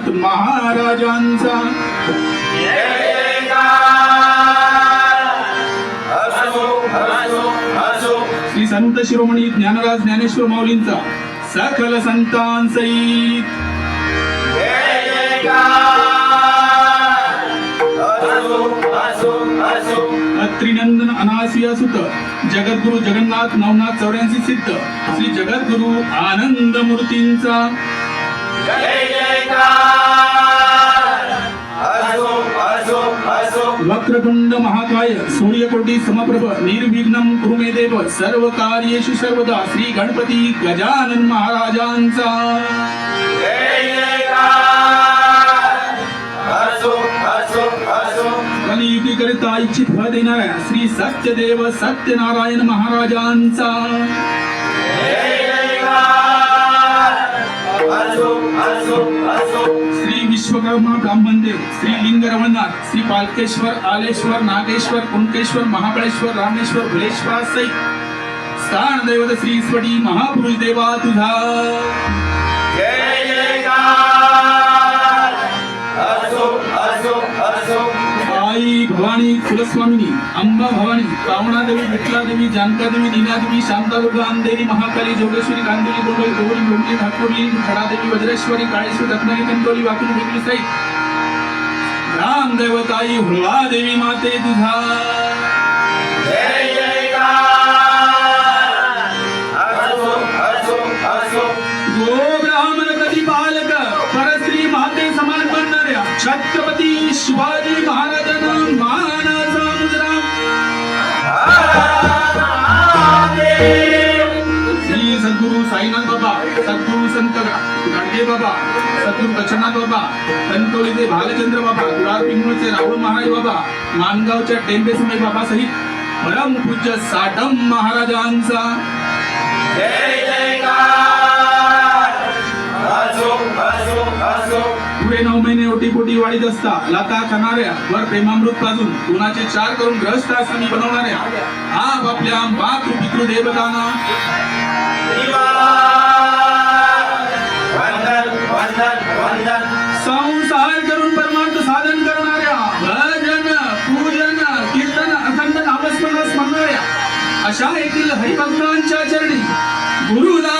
जगन्नाथ महाराजांचा. श्री संत शिरोमणी ज्ञानराज ज्ञानेश्वर माऊलींचा सकल संतांसहित त्रिनंदन अनासिया सुत जगद्गुरु जगन्नाथ नवनाथ चौऱ्याऐंशी सिद्ध श्री जगद्गुरु आनंद मूर्तींचा वक्रतुंड महाकाय सूर्यकोटी समप्रभ निर्विघ्नं कुरु देव सर्व कार्येषु सर्वदा श्री गणपती गजानन महाराजांचा. कलियुगीकरिता इच्छित फळ देणाऱ्या श्री सत्यदेव सत्यनारायण महाराजांचा. श्री विश्वकर्मा ब्राह्मण श्री लिंग रमणनाथ श्री पालकेश्वर आलेश्वर नागेश्वर कुंकेश्वर महाबळेश्वर रामेश्वर भुलेश्वर सहित स्थान दैवत श्री ईश्वरी महापुरुष देवा तुझा. भवानी कुलस्वामिनी अंबा भवानी पावणा देवी विठला देवी जानका देवी नीना देवी शांता दुर्गा अंधेरी महाकाली जोगेश्वरी गांधुली गोंडल गौरी लोमली ठाकुरली खडादेवी वज्रेश्वरी काळेश्वरी रत्नागिरी कणकवली वाकुली वेगळी सहित. राम देवताई हुळा देवी माते तुझा. गो ब्राह्मण साईनाथ बाबा सद्गुरु संत गाडगे बाबा सद्गुरु दक्षनाथ बाबा कणकवलीचे भालचंद्र बाबा कुडाळ पिंगळचे राहुल महाराज बाबा मानगावच्या टेंबे समय बाबा सहित परम पूज्य साटम महाराजांचा. पुढे नऊ महिने ओटीपोटी वाढीत असता लता खाणाऱ्या वर प्रेमामृत पाजून कुणाचे चार करून ग्रस्त आसामी बनवणाऱ्या आप आपल्या मातृ पितृ देवतांना. संसार करून परमार्थ साधन करणाऱ्या भजन पूजन कीर्तन अखंड नामस्मरण स्मरणाऱ्या अशा येथील हरिभक्तांच्या चरणी गुरुदासांचा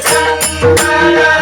Thank you.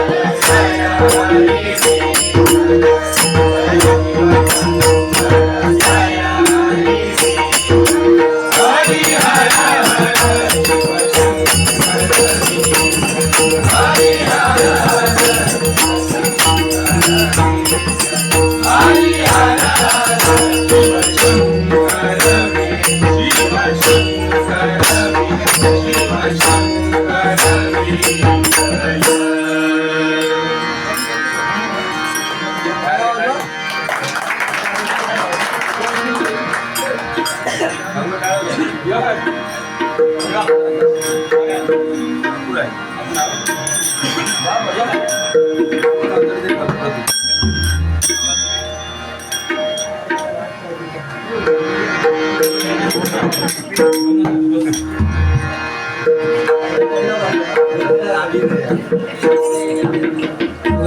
Thank you.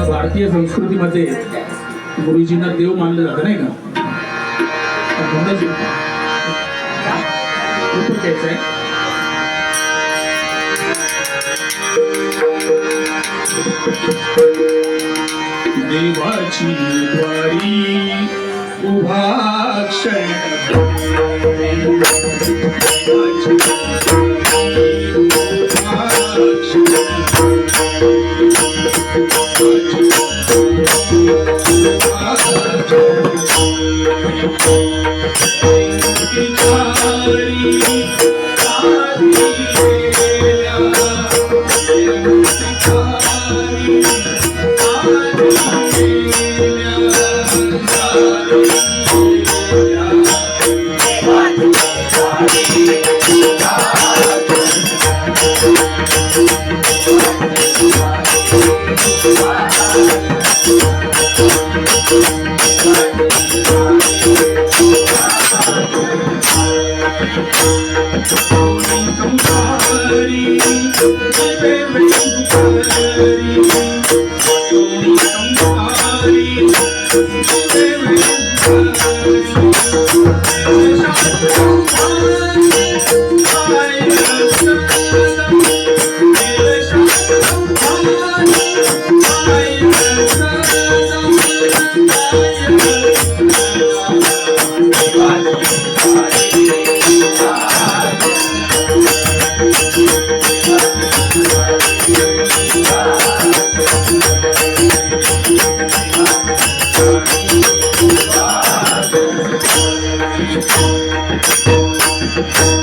भारतीय संस्कृतीमध्ये गुरुजींना देव मानलं जातं नाही का? घ्यायचं आहे. देवाची द्वारी उभा क्षण. देवाची Thank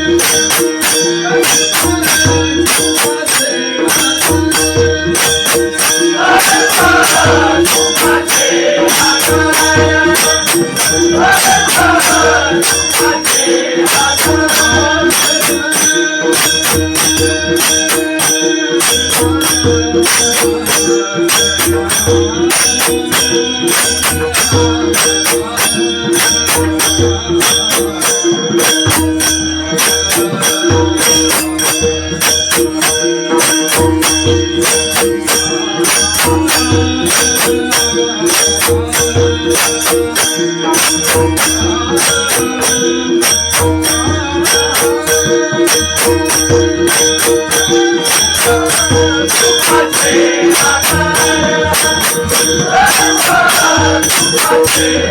Yeah.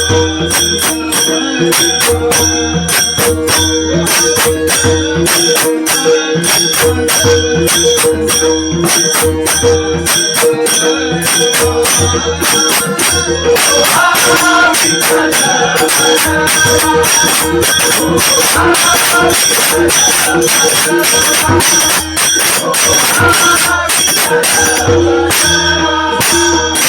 Oh,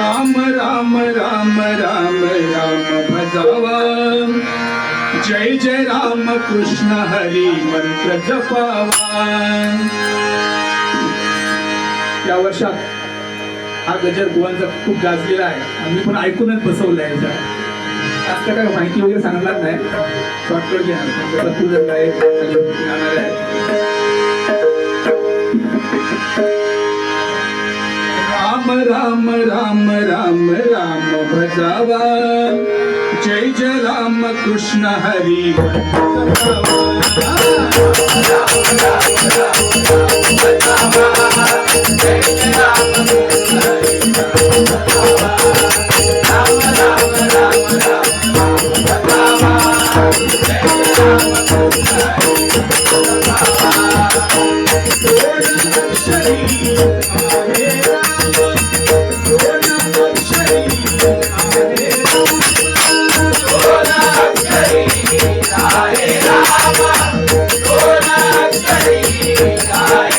Ram Ram Ram Ram Ram भजावा। जय जय राम कृष्ण हरी मंत्र जपावा। या वर्षात हा गजर गोवांचा खूप गाजलेला आहे. आम्ही पण ऐकूनच बसवलं याचा. जास्त काय माहिती वगैरे सांगणार नाही. शॉर्टकट घ्या. तू आहे राम राम राम राम राम भजावा जय जय राम कृष्ण हरी Hare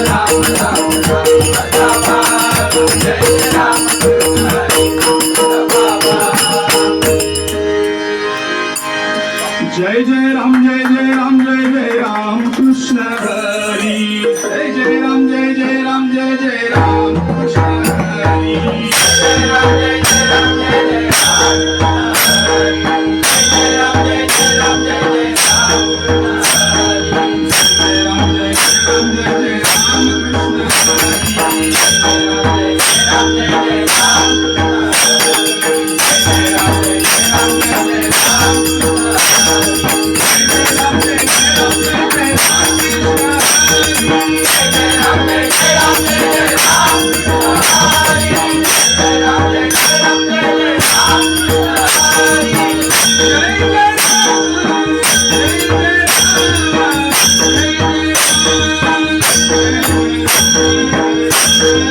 Ram जय Allah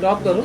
ड्रॉप करू.